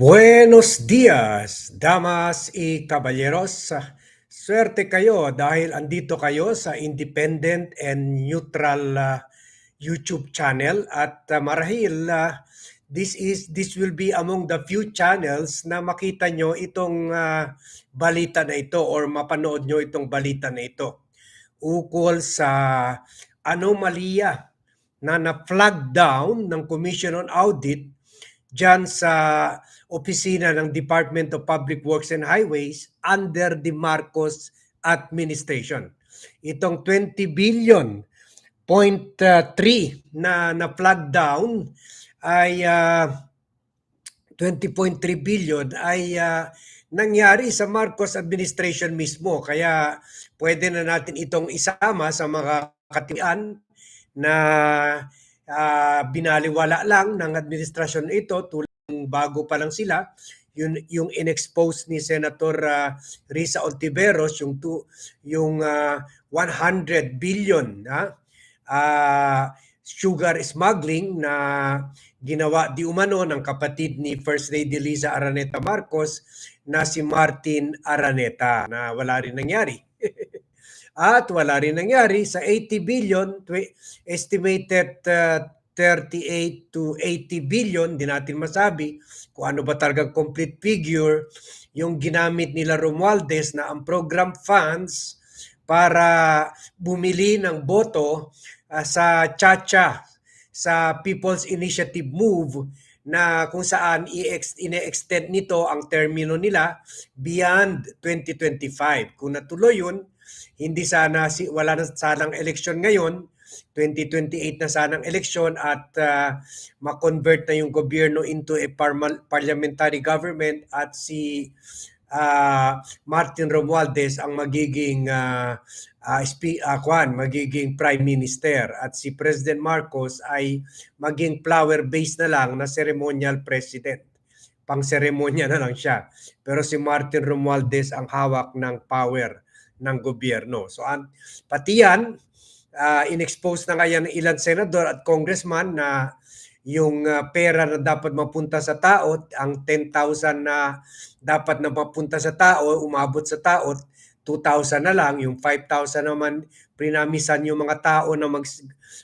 Buenos dias, damas y caballeros. Swerte kayo dahil andito kayo sa independent and neutral uh, YouTube channel at uh, marahil uh, this is this will be among the few channels na makita nyo itong uh, balita na ito or mapanood nyo itong balita na ito ukol sa anomalya na na-flag down ng Commission on Audit dyan sa opisina ng Department of Public Works and Highways under the Marcos administration. Itong 20 billion point uh, 3 na na flag down ay uh, 20.3 billion ay uh, nangyari sa Marcos administration mismo kaya pwede na natin itong isama sa mga katian na uh, binaliwala lang ng administrasyon ito tulad bago pa lang sila yun yung inexpose ni Senator uh, Risa Ontiveros yung tu, yung uh, 100 billion ha uh, sugar smuggling na ginawa di umano ng kapatid ni First Lady Liza Araneta Marcos na si Martin Araneta na wala rin nangyari. At wala rin nangyari sa 80 billion, estimated uh, 38 to 80 billion, di natin masabi kung ano ba talagang complete figure, yung ginamit nila Romualdez na ang program funds para bumili ng boto uh, sa Chacha, sa People's Initiative Move na kung saan i-extend nito ang termino nila beyond 2025. Kung natuloy yun, hindi sana si wala na sanang eleksyon ngayon, 2028 na sanang eleksyon at uh, ma-convert na yung gobyerno into a par- parliamentary government at si uh, Martin Romualdez ang magiging uh, uh, sp- uh, kwan, magiging prime minister at si President Marcos ay maging flower base na lang na ceremonial president. Pang seremonya na lang siya. Pero si Martin Romualdez ang hawak ng power ng gobyerno. So an, pati yan, uh, inexpose na ngayon ng ilan senador at congressman na yung uh, pera na dapat mapunta sa tao, ang 10,000 na dapat na mapunta sa tao, umabot sa tao, 2,000 na lang, yung 5,000 naman prinamisan yung mga tao na mag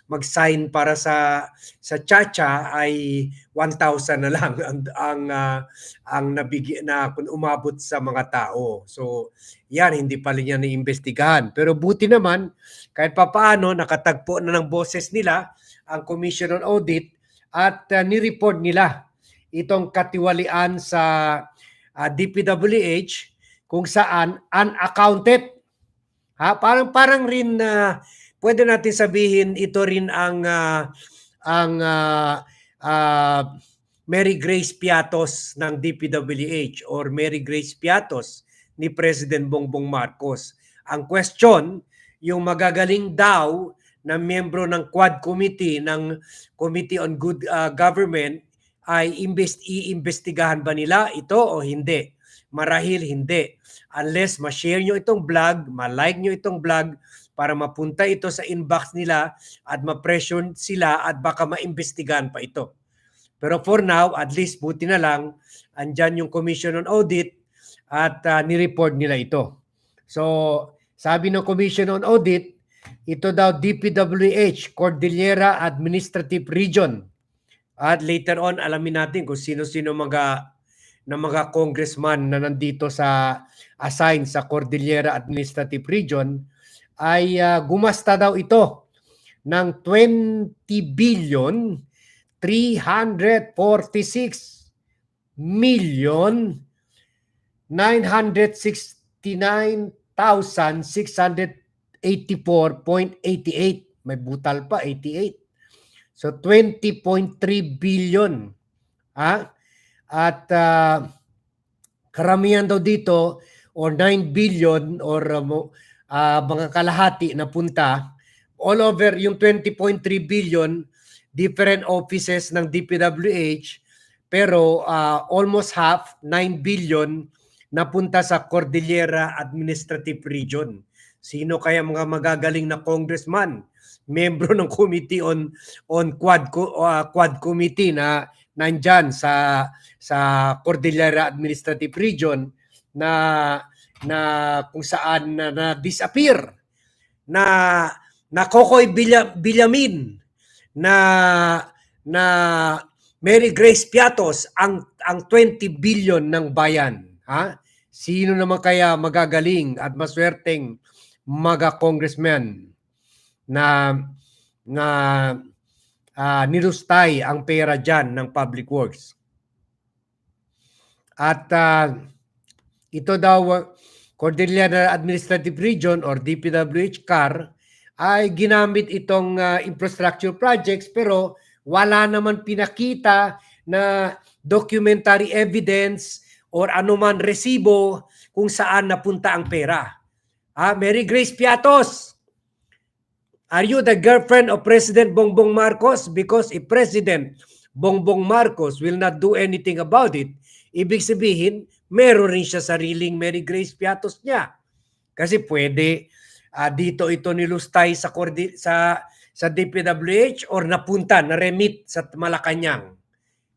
mag-sign para sa sa Chacha ay 1,000 na lang ang ang uh, ang nabigyan na kung umabot sa mga tao. So, yan hindi pa rin yan naiimbestigahan. Pero buti naman kahit papaano nakatagpo na ng boses nila ang Commission on Audit at uh, ni-report nila itong katiwalian sa uh, DPWH kung saan unaccounted. Ha, parang parang rin na uh, pwede natin sabihin ito rin ang uh, ang uh, uh, Mary Grace Piatos ng DPWH or Mary Grace Piatos ni President Bongbong Marcos. Ang question, yung magagaling daw na miyembro ng Quad Committee ng Committee on Good uh, Government ay invest iimbestigahan ba nila ito o hindi? Marahil hindi. Unless ma-share nyo itong vlog, ma-like nyo itong vlog para mapunta ito sa inbox nila at ma-pressure sila at baka maimbestigahan pa ito. Pero for now, at least buti na lang, andyan yung Commission on Audit at uh, ni-report nila ito. So, sabi ng Commission on Audit, ito daw DPWH, Cordillera Administrative Region. At later on, alamin natin kung sino-sino mga na mga congressman na nandito sa assign sa Cordillera Administrative Region ay uh, gumasta daw ito ng 20 billion 346 million 969,600 84.88. May butal pa, 88. So 20.3 billion. Ha? At uh, karamihan daw dito or 9 billion or uh, mga kalahati na punta all over yung 20.3 billion different offices ng DPWH pero uh, almost half 9 billion napunta sa Cordillera Administrative Region. Sino kaya mga magagaling na congressman, membro ng committee on on Quad uh, Quad committee na nandyan sa sa Cordillera Administrative Region na na kung saan na, na disappear na na Kokoy Bilya, Bilyamin na na Mary Grace Piatos ang ang 20 billion ng bayan ha? Sino naman kaya magagaling at maswerteng mga congressman na na ah, nilustay ang pera dyan ng public works at ah, ito daw uh, Cordillera Administrative Region or DPWH CAR ay ginamit itong uh, infrastructure projects pero wala naman pinakita na documentary evidence or anuman resibo kung saan napunta ang pera. Ah, Mary Grace Piatos, are you the girlfriend of President Bongbong Marcos? Because if President Bongbong Marcos will not do anything about it, ibig sabihin, meron rin siya sariling Mary Grace Piatos niya. Kasi pwede ah, dito ito nilustay sa sa sa DPWH or napunta na remit sa Malacanang.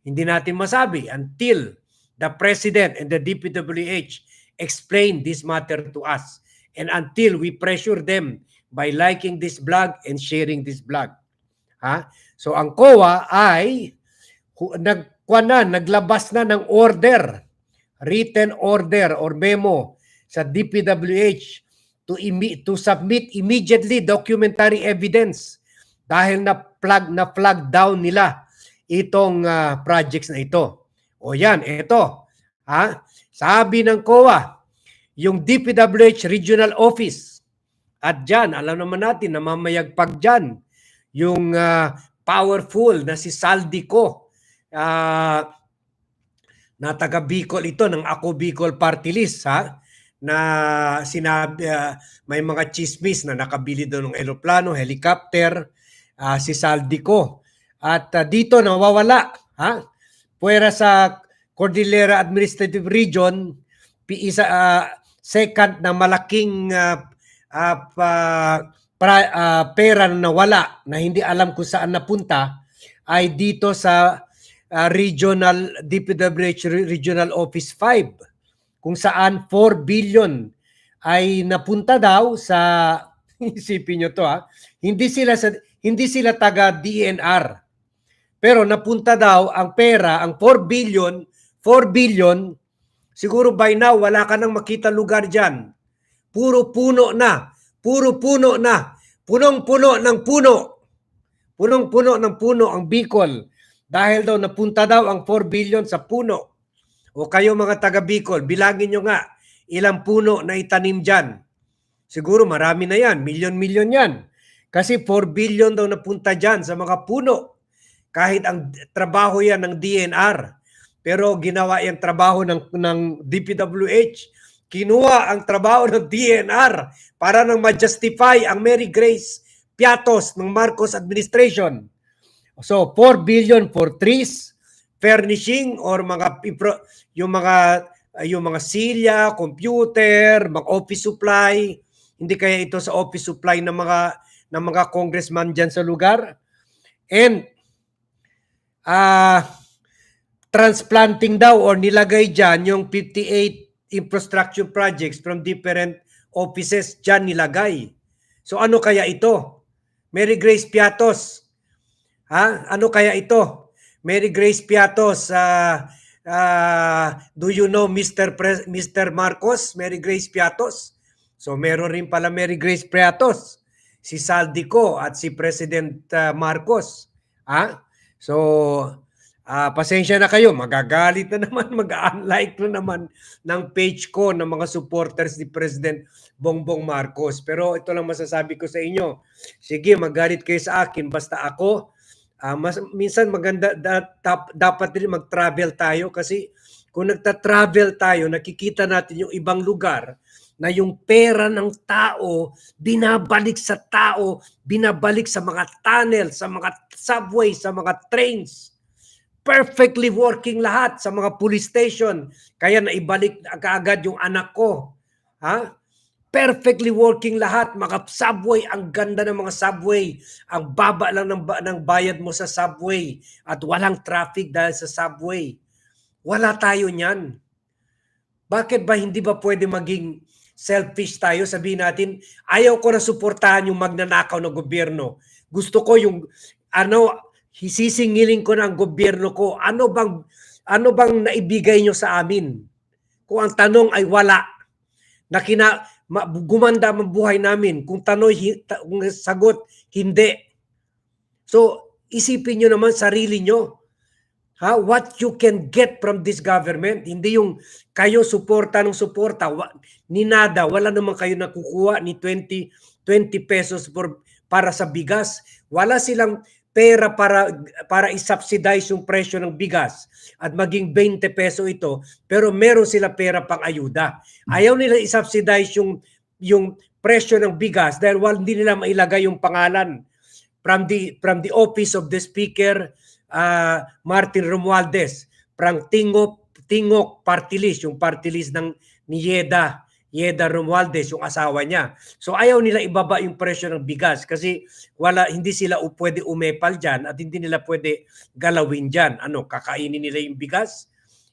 Hindi natin masabi until the president and the DPWH explain this matter to us and until we pressure them by liking this blog and sharing this blog. Ha? So ang COA ay nagkuha na, naglabas na ng order, written order or memo sa DPWH to to submit immediately documentary evidence dahil na plug na flag down nila itong ah, projects na ito. O yan, ito. Ha? Sabi ng COA, yung DPWH Regional Office at dyan, alam naman natin, namamayagpag dyan yung ah, powerful na si Saldico ah, na taga Bicol ito ng Ako Bicol Party List ha? Na sinabi ah, may mga chismis na nakabili doon ng eroplano, helicopter ah, si Saldico at ah, dito nawawala ha? Puwera sa Cordillera Administrative Region pi- isa ah, second na malaking ah, ah, pa- pra- ah, pera na nawala na hindi alam kung saan napunta ay dito sa ah, regional DPWH Re- Regional Office 5 kung saan 4 billion ay napunta daw sa isipin nyo to ha hindi sila sa hindi sila taga DNR pero napunta daw ang pera ang 4 billion 4 billion siguro by now wala ka nang makita lugar diyan puro puno na puro puno na punong-puno ng puno punong-puno ng puno ang Bicol dahil daw napunta daw ang 4 billion sa puno o kayo mga taga Bicol, bilangin nyo nga ilang puno na itanim dyan. Siguro marami na yan, milyon-milyon yan. Kasi 4 billion daw napunta dyan sa mga puno. Kahit ang trabaho yan ng DNR. Pero ginawa yung trabaho ng, ng DPWH. Kinuha ang trabaho ng DNR para nang ma-justify ang Mary Grace Piatos ng Marcos administration. So 4 billion for trees, furnishing or mga yung mga uh, yung mga silya, computer, mga office supply. Hindi kaya ito sa office supply ng mga ng mga congressman diyan sa lugar. And ah transplanting daw or nilagay diyan yung 58 infrastructure projects from different offices diyan nilagay. So ano kaya ito? Mary Grace Piatos. Ha? Ano kaya ito? Mary Grace Piatos, ah ah, do you know Mr. Pre- Mr. Marcos, Mary Grace Piatos? So meron rin pala Mary Grace Piatos, si Saldico at si President ah, Marcos. Ha? So ah, pasensya na kayo, magagalit na naman, mag-unlike na naman ng page ko ng mga supporters ni President Bongbong Marcos. Pero ito lang masasabi ko sa inyo. Sige, magalit kayo sa akin basta ako Ah, mas minsan maganda da, tap- dapat din mag-travel tayo kasi kung nagta-travel tayo, nakikita natin yung ibang lugar na yung pera ng tao binabalik sa tao, binabalik sa mga tunnel, sa mga subway, sa mga trains. Perfectly working lahat sa mga police station. Kaya naibalik kaagad yung anak ko. Ha? perfectly working lahat, mga subway, ang ganda ng mga subway, ang baba lang ng, ng bayad mo sa subway at walang traffic dahil sa subway. Wala tayo niyan. Bakit ba hindi ba pwede maging selfish tayo? Sabihin natin, ayaw ko na suportahan yung magnanakaw ng gobyerno. Gusto ko yung ano, hisisingilin ko ng gobyerno ko. Ano bang ano bang naibigay nyo sa amin? Kung ang tanong ay wala, na kina, ma, gumanda ang buhay namin. Kung tanong, hi, ta, kung sagot, hindi. So, isipin nyo naman sarili nyo. Ha? What you can get from this government. Hindi yung kayo suporta ng suporta. Wa, ni nada, wala naman kayo nakukuha ni 20, 20 pesos for, para sa bigas. Wala silang pera para para i-subsidize yung presyo ng bigas at maging 20 peso ito pero meron sila pera pang ayuda. Ayaw nila i-subsidize yung yung presyo ng bigas dahil wal, hindi nila mailagay yung pangalan. From the from the office of the speaker uh, Martin Romualdez from Tingok Tingok party list yung party list ng ni Yeda Romualdez yung asawa niya. So ayaw nila ibaba yung presyo ng bigas kasi wala hindi sila pwede umepal diyan at hindi nila pwede galawin diyan. Ano, kakainin nila yung bigas,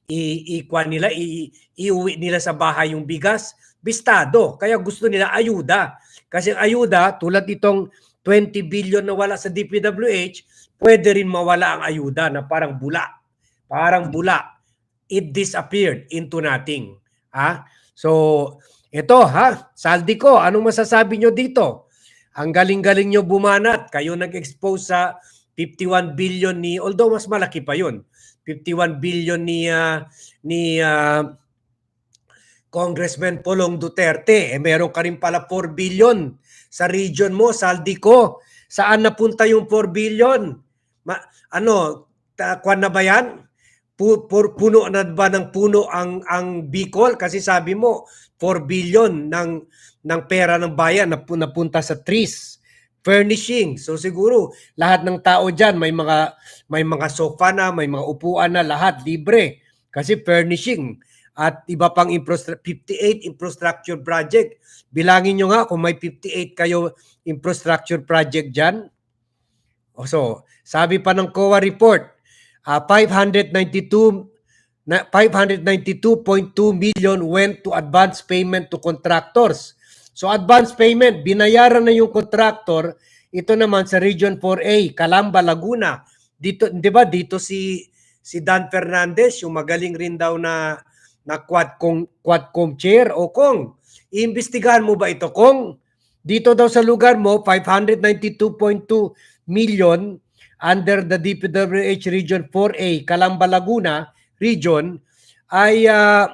i ikwa nila, i, iuwi nila sa bahay yung bigas, bistado. Kaya gusto nila ayuda. Kasi ayuda, tulad itong 20 billion na wala sa DPWH, pwede rin mawala ang ayuda na parang bula. Parang bula. It disappeared into nothing. Ha? So, ito ha, saldi ko, anong masasabi nyo dito? Ang galing-galing nyo bumanat. Kayo nag-expose sa 51 billion ni, although mas malaki pa yun, 51 billion ni, ah, ni ah, Congressman Polong Duterte. Eh, meron ka rin pala 4 billion sa region mo, saldi ko. Saan napunta yung 4 billion? Ma, ano, kwan na ba yan? Pu, pu- puno na ba ng puno ang ang Bicol? Kasi sabi mo 4 billion ng ng pera ng bayan na pu- napunta sa trees furnishing. So siguro lahat ng tao diyan may mga may mga sofa na may mga upuan na lahat libre. Kasi furnishing. At iba pang infrastru- 58 infrastructure project. Bilangin nyo nga kung may 58 kayo infrastructure project diyan so sabi pa ng COA report uh, 592 na 592.2 million went to advance payment to contractors. So advance payment, binayaran na yung contractor. Ito naman sa Region 4A, Calamba, Laguna. Dito, 'di ba? Dito si si Dan Fernandez, yung magaling rin daw na na quadcom quadcom chair o kung iimbestigahan mo ba ito kung dito daw sa lugar mo 592.2 million under the DPWH Region 4A, Calamba, Laguna region ay ah,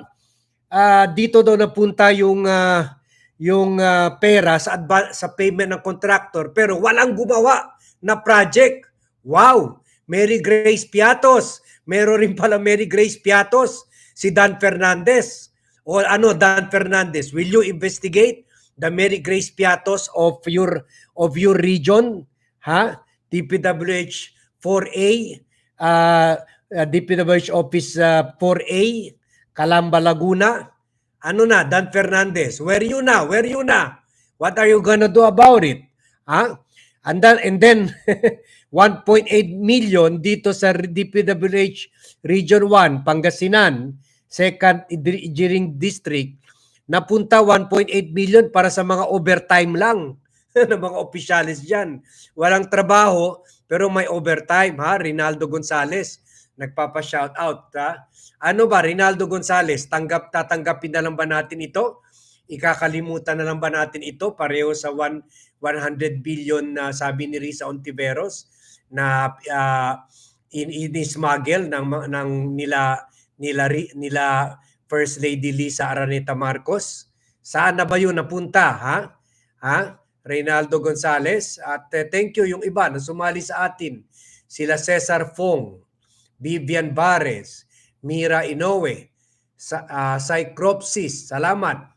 ah, dito daw napunta yung ah, yung ah, pera sa sa payment ng contractor pero walang gumawa na project. Wow! Mary Grace Piatos. Meron rin pala Mary Grace Piatos si Dan Fernandez. O ano Dan Fernandez, will you investigate the Mary Grace Piatos of your of your region? Ha? DPWH 4A uh, uh, DPWH Office uh, 4A, Calamba, Laguna. Ano na, Dan Fernandez, where you na? Where you na? What are you gonna do about it? Ha? And then, and then 1.8 million dito sa DPWH Region 1, Pangasinan, second Iring District, napunta 1.8 million para sa mga overtime lang ng mga opisyalis dyan. Walang trabaho, pero may overtime, ha? Rinaldo Gonzales, nagpapa-shout out, ha? Ano ba, Rinaldo Gonzales, tanggap, tatanggapin na lang ba natin ito? Ikakalimutan na lang ba natin ito? Pareho sa one, 100 billion na sabi ni Risa Ontiveros na uh, in, in-smuggle ng, ng nila, nila, nila First Lady Lisa Araneta Marcos. Saan na ba yun napunta, ha? Ha? Reynaldo Gonzales. At uh, thank you yung iba na sumali sa atin. Sila Cesar Fong, Vivian Bares, Mira Inoue, sa, uh, Cycropsis. Salamat.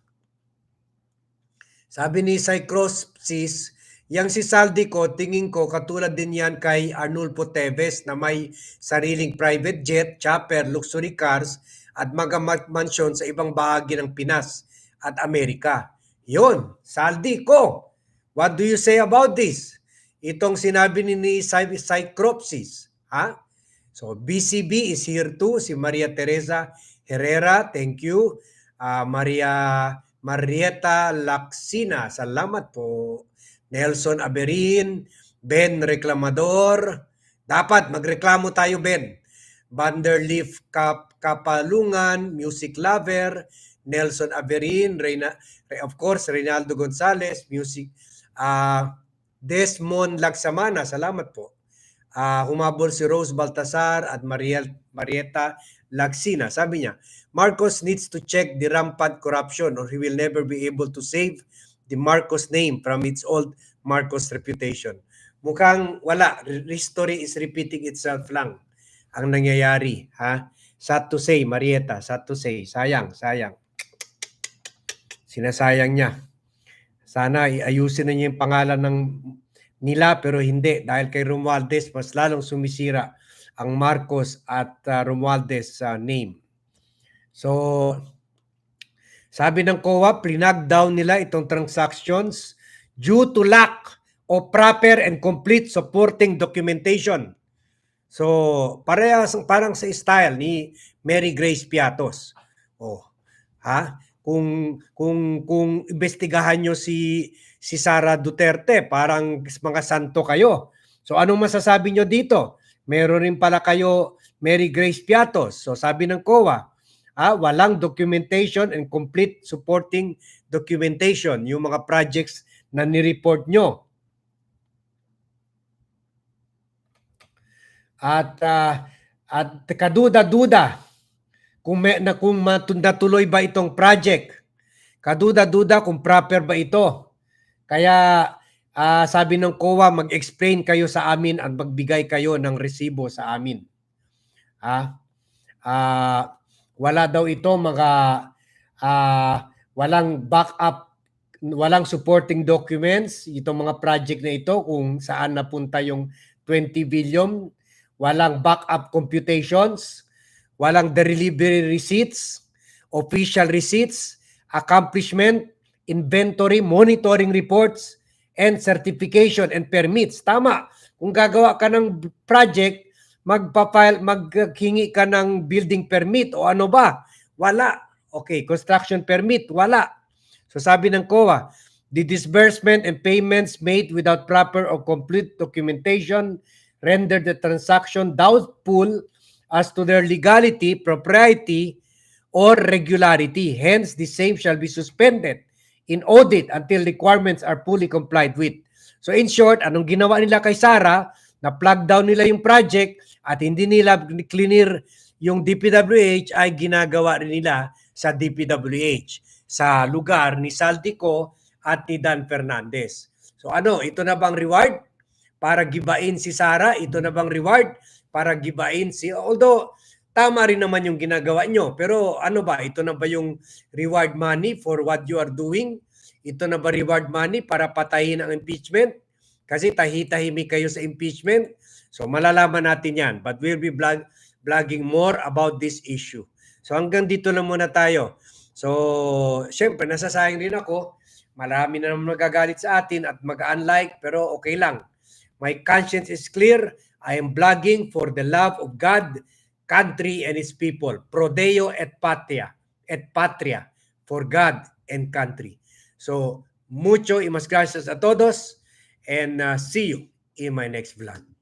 Sabi ni Cycropsis, yang si Saldi ko, tingin ko katulad din yan kay Arnulfo Teves na may sariling private jet, chopper, luxury cars at mga mansion sa ibang bahagi ng Pinas at Amerika. Yun, saldi ko. What do you say about this? Itong sinabi ni, ni Cy- Cycropsis. Ha? So, BCB is here too. Si Maria Teresa Herrera, thank you. Ah, Maria Marieta Laksina, salamat po. Nelson Aberin, Ben Reclamador. Dapat magreklamo tayo, Ben. Vanderleaf Kap Kapalungan, Music Lover, Nelson Averin, Reyna, of course, Reynaldo Gonzalez, Music, ah Desmond Lagsamana, salamat po. Ah, humabol si Rose Baltasar at Mariel, Marieta Lagsina. Sabi niya, Marcos needs to check the rampant corruption or he will never be able to save the Marcos name from its old Marcos reputation. Mukhang wala. History is repeating itself lang ang nangyayari. Ha? Sad to say, Marieta, sad to say. Sayang, sayang. Sinasayang niya. Sana iayusin na niya yung pangalan ng nila pero hindi dahil kay Romualdez mas lalong sumisira ang Marcos at uh, Romualdez uh, name. So sabi ng COA, plinag down nila itong transactions due to lack of proper and complete supporting documentation. So, parehas parang sa style ni Mary Grace Piatos. Oh, ha? Kung kung kung imbestigahan nyo si si Sara Duterte, parang mga santo kayo. So anong masasabi nyo dito? Meron rin pala kayo Mary Grace Piatos. So sabi ng COA, ah, walang documentation and complete supporting documentation yung mga projects na ni-report nyo. At ah, at kaduda-duda kung may, na kung natuloy ba itong project. Kaduda-duda kung proper ba ito. Kaya ah, sabi ng COA, mag-explain kayo sa amin at magbigay kayo ng resibo sa amin. Ah, ah, wala daw ito mga ah, walang backup, walang supporting documents itong mga project na ito kung saan napunta yung 20 billion, walang backup computations, walang delivery receipts, official receipts, accomplishment, inventory, monitoring reports, and certification and permits. Tama. Kung gagawa ka ng project, magpa-file, maghingi ka ng building permit o ano ba? Wala. Okay, construction permit, wala. So sabi ng COA, the disbursement and payments made without proper or complete documentation render the transaction doubtful as to their legality, propriety, or regularity. Hence, the same shall be suspended in audit until requirements are fully complied with. So in short, anong ginawa nila kay Sara? Na-plug down nila yung project at hindi nila clear yung DPWH ay ginagawa rin nila sa DPWH sa lugar ni Saltico at ni Dan Fernandez. So ano, ito na bang reward para gibain si Sara? Ito na bang reward para gibain si although tama rin naman yung ginagawa nyo. Pero ano ba, ito na ba yung reward money for what you are doing? Ito na ba reward money para patayin ang impeachment? Kasi tahi-tahimik kayo sa impeachment. So malalaman natin yan. But we'll be vlog, vlogging more about this issue. So hanggang dito lang muna tayo. So, syempre, nasasayang rin ako. Marami na naman magagalit sa atin at mag-unlike, pero okay lang. My conscience is clear. I am blogging for the love of God, country, and His people. Prodeo et patria. Et patria. For God and country. So, mucho y mas gracias a todos. And uh, see you in my next vlog.